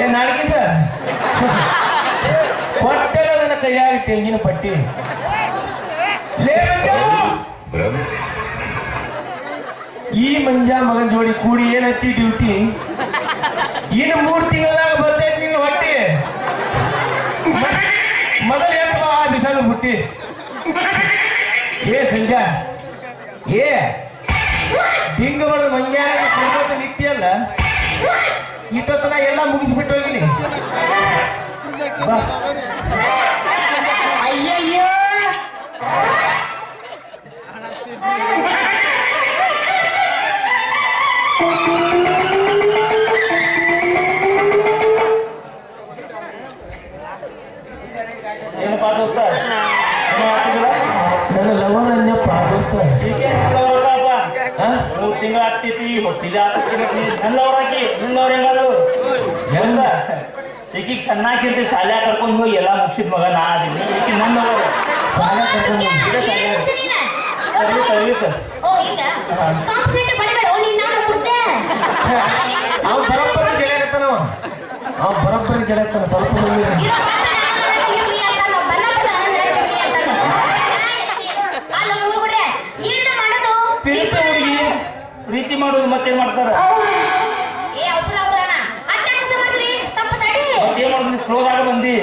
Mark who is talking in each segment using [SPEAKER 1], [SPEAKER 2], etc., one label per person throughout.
[SPEAKER 1] ಏ ನಾಡಿಗೆ ಸರ್. ಕೊಟ್ಟಲ್ಲ ನನ್ನ ಕೈಯಾಗ ತೆಂಗಿನ ಪಟ್ಟಿ. ಈ ಮಂಜ ಮಗನ್ ಜೋಡಿ ಕೂಡಿ ಏನ್ ಹಚ್ಚಿ ಡ್ಯೂಟಿ ಇನ್ನು ಮೂರ್ ತಿಂಗಳಾಗ ಬರ್ತೈತಿ ನಿನ್ನ ಹೊಟ್ಟಿ. ಮೊದಲ ಆ ಬಿಸಾಲ ಹುಟ್ಟಿ ಏ, ಸಂಜಾ. ಏ, ಡಿಂಗಗಳು ಮಂಜ ನಿತ್ಯ ನಿತ್ಯಲ್ಲ. ಇಟ್ಟೊತ್ತನ ಎಲ್ಲ ಮುಗಿಸ್ಬಿಟ್ಟು ಹೋಗಿನಿ ಬಾ
[SPEAKER 2] ಅಯ್ಯಯ್ಯೋ
[SPEAKER 3] ಏನಪ್ಪ ದೋಸ್ತ ಏನೋ ಆಗ್ತಿದಿಲ್ಲ?
[SPEAKER 1] ನನ್ನ ಲವರ್ ಅನ್ನಪ್ಪ ದೋಸ್ತ
[SPEAKER 3] ಈಕೆ ನಿನ್ನವ್ರಪ್ಪ.
[SPEAKER 1] ಆ?
[SPEAKER 3] ಮೂರ್ ತಿಂಗಳ ಆಗ್ತೈತಿ ಹೊಟ್ಟಿದ ನಿನ್ನವ್ರ ಈಕಿಗೆ ಸಣ್ಣಾಕಿರ್ತಿ ಶಾಲೆ ಕರ್ಕೊಂಡು ಹೋಗಿ ಎಲ್ಲ ಮುಗಿಸಿದ ಮಗ ನಾ ಅದೀನಿ. ಈಕಿ ನನ್ನವರು.
[SPEAKER 1] ಸರ್ ಕರ್ಕೊಂಡು ಹೋಗಿ.
[SPEAKER 3] ಸರ್ವಿಸ್ ಸರ್ವಿಸ್
[SPEAKER 2] ಹಿಂಗ
[SPEAKER 1] ಅವ್ ಬರೋಬ್ಬರಿ ಜಡಾಕತ್ತಾನವ ಅವ್ ಬರೋಬ್ಬರಿ ಜಡಾಕತ್ತಾನ ಸ್ವಲ್ಪ
[SPEAKER 3] ಹುಡುಗಿ ಪ್ರೀತಿ ಮಾಡೋದು ಮತ್ತೇನ್ ಮಾಡ್ತಾರ?
[SPEAKER 2] ಏ ಔಷಧ ಸ್ವಲ್ಪ ತಡಿ.
[SPEAKER 3] ಏನ್ ಮಾಡೋದು? ಸ್ಲೋದಾಗ ಬಂದಿ.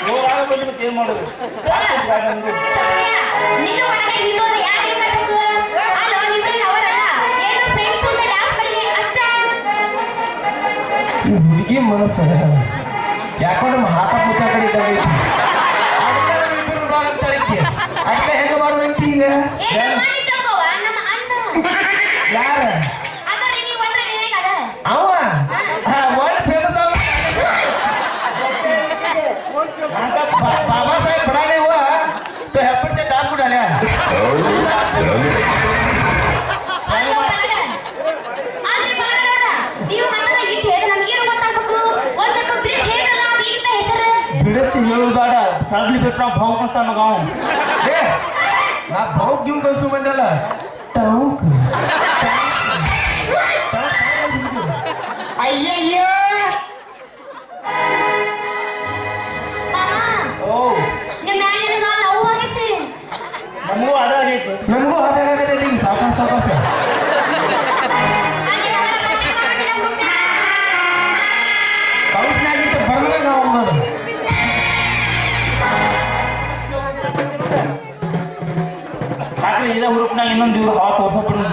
[SPEAKER 3] ಸ್ಲೋದಾಗ ಬಂದಿ ಮತ್ತೆ ಏನ್ ಮಾಡೋದು?
[SPEAKER 2] ನಿನ್ನ ಒಡನೆ ನಿಂದೋರು ಯಾರು ಏನ್ ಮಾಡ್ಬೇಕು ಅಲ್ಲ ನಿಮ್ಮಲ್ಲಿ ಅವರಲ್ಲ? ಏನು ಫ್ರೆಂಡ್ಸ್ ಅಂತ ಡ್ಯಾನ್ಸ್ ಮಾಡಿದ್ವಿ ಅಷ್ಟೇ.
[SPEAKER 1] ಈ ಹುಡುಗಿ ಮನಸ್ಸು. ಯಾಕೋ ನಮ್ಮ ಹಾಕ ಪುಕ್ಕ ಕಡೆ. ಅದಕ್ಕೆ ಹೆಂಗ ಮಾಡುವಂತಿ ಈಗ?
[SPEAKER 3] ಬಿಡಿಸಿ ಹೇಳುದು ಬೇಡ ಸಡ್ಲಿ ಬಿಟ್ರ ಭಾವ ಕಳಿಸ್ತಾನ ಮಗ ಅವ
[SPEAKER 1] ನಾ ಭಾವುಕ್ ಗಿವ್ ಕಲ್ಸು ಬಂದಲ್ಲ. ಟೌಕ್
[SPEAKER 3] ಇದ ಹುಡುಕ್ನಾಗ ಇನ್ನೊಂದು ಇವ್ರು ಹವಾ ತೋರ್ಸೋಬಿಡ್ರಿ